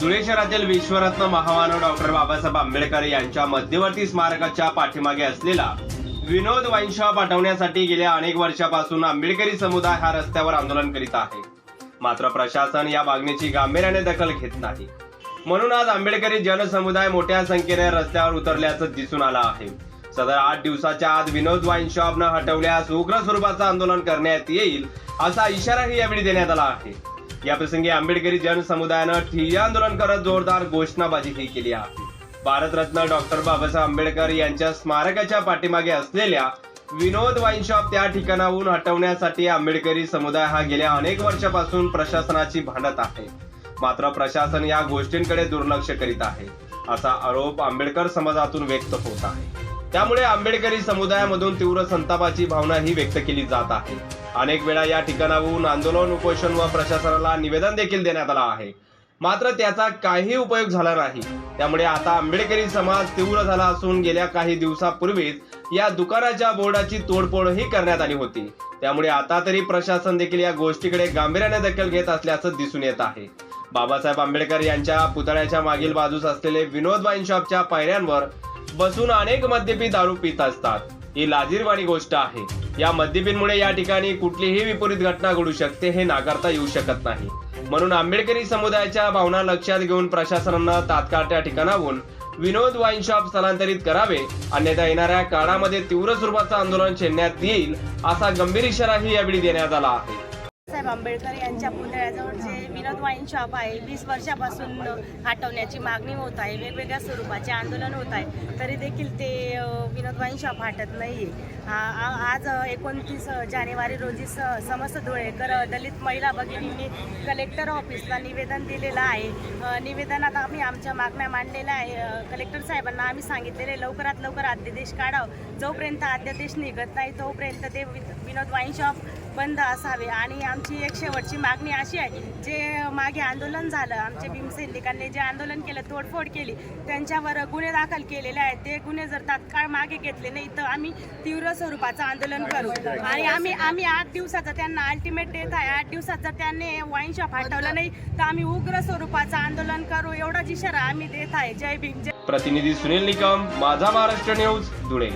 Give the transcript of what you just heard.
धुळे शहरातील विश्वरत्न महामानव डॉक्टर बाबासाहेब आंबेडकर यांच्या मध्यवर्ती स्मारकाच्या पाठीमागे असलेला विनोद वाईन शॉप हटवण्यासाठी गेल्या अनेक वर्षापासून आंबेडकरी समुदाय हा रस्त्यावर आंदोलन करीत आहे. मात्र प्रशासन या मागणीची गांभीर्याने दखल घेत नाही. म्हणून आज आंबेडकरी जनसमुदाय मोठ्या संख्येने रस्त्यावर उतरल्याचं दिसून आलं आहे. सदर आठ दिवसाच्या आत विनोद वाईन शॉप न हटवल्यास उग्र स्वरूपाचं आंदोलन करण्यात येईल असा इशाराही यावेळी देण्यात आला आहे. या प्रसंगी आंबेडकरी जनसमुदायानं ठिय्या आंदोलन करत जोरदार घोषणाबाजीही केली आहे. भारतरत्न डॉक्टर बाबासाहेब आंबेडकर यांच्या स्मारकाच्या पाठीमागे असलेल्या विनोद वाईन शॉप त्या ठिकाणाहून हटवण्यासाठी आंबेडकरी समुदाय हा गेल्या अनेक वर्षापासून प्रशासनाची भांडत आहे. मात्र प्रशासन या गोष्टींकडे दुर्लक्ष करीत आहे असा आरोप आंबेडकर समाजातून व्यक्त होत आहे. त्यामुळे आंबेडकरी समुदायामधून तीव्र संतापाची भावना ही व्यक्त केली जात आहे. अनेक वेळा या ठिकाणाहून आंदोलन उपोषण व प्रशासनाला निवेदन देखील देण्यात आलं आहे. मात्र त्याचा काही उपयोग झाला नाही. त्यामुळे आता आंबेडकरी समाज तीव्र झाला असून गेल्या काही दिवसापूर्वीच या दुकानाच्या बोर्डाची तोडफोडही करण्यात आली होती. त्यामुळे आता तरी प्रशासन देखील या गोष्टीकडे गांभीर्याने दखल घेत असल्याचं दिसून येत आहे. बाबासाहेब आंबेडकर यांच्या पुतळ्याच्या मागील बाजूस असलेले विनोद वाईन शॉपच्या पायऱ्यांवर बसून अनेक मद्यपी दारू पित असतात. ही लाजीरवाणी गोष्ट आहे. या मद्यपींमुळे या ठिकाणी कुठलीही विपरीत घटना घडू शकते हे नाकारता येऊ शकत नाही. म्हणून आंबेडकरी समुदायाच्या भावना लक्षात घेऊन प्रशासनानं तात्काळ त्या ठिकाणाहून विनोद वाईन शॉप स्थलांतरित करावे अन्यथा येणाऱ्या काळामध्ये तीव्र स्वरूपाचं आंदोलन छेडण्यात येईल असा गंभीर इशाराही यावेळी देण्यात आला आहे. साहेब आंबेडकर यांच्या पुतळ्याजवळ जे विनोद वाईन शॉप आहे वीस वर्षापासून हटवण्याची मागणी होत आहे वेगवेगळ्या स्वरूपाचे आंदोलन होत आहे तरी देखील ते विनोद वाईन शॉप हटत नाही आहे आज एकोणतीस जानेवारी रोजी स समस्त धुळेकर दलित महिला भगिनींनी कलेक्टर ऑफिसला निवेदन दिलेलं आहे. निवेदनात आम्ही आमच्या मागण्या मांडलेल्या आहे. कलेक्टर साहेबांना आम्ही सांगितलेले लवकरात लवकर अध्यादेश काढावं. जोपर्यंत अध्यादेश निघत नाही तोपर्यंत ते वि- विनोद वाईन शॉप बंद असावे. आणि आमची एक शेवटची मागणी अशी आहे जे मागे आंदोलन झालं आमच्या भीमसैनिकांनी जे आंदोलन केलं तोडफोड केली त्यांच्यावर गुन्हे दाखल केलेले आहेत. ते गुन्हे जर तात्काळ मागे घेतले नाही तर आम्ही तीव्र स्वरूपाचं आंदोलन करू. आणि आम्ही आम्ही आठ दिवसाचा त्यांना अल्टिमेट देत आहे. आठ दिवसात जर त्यांनी वाईन शॉप हटवलं नाही तर आम्ही उग्र स्वरूपाचं आंदोलन करू. एवढाच इशारा आम्ही देत आहे. जय भीम जय प्रतिनिधी सुनील निकम माझा महाराष्ट्र न्यूज धुळे.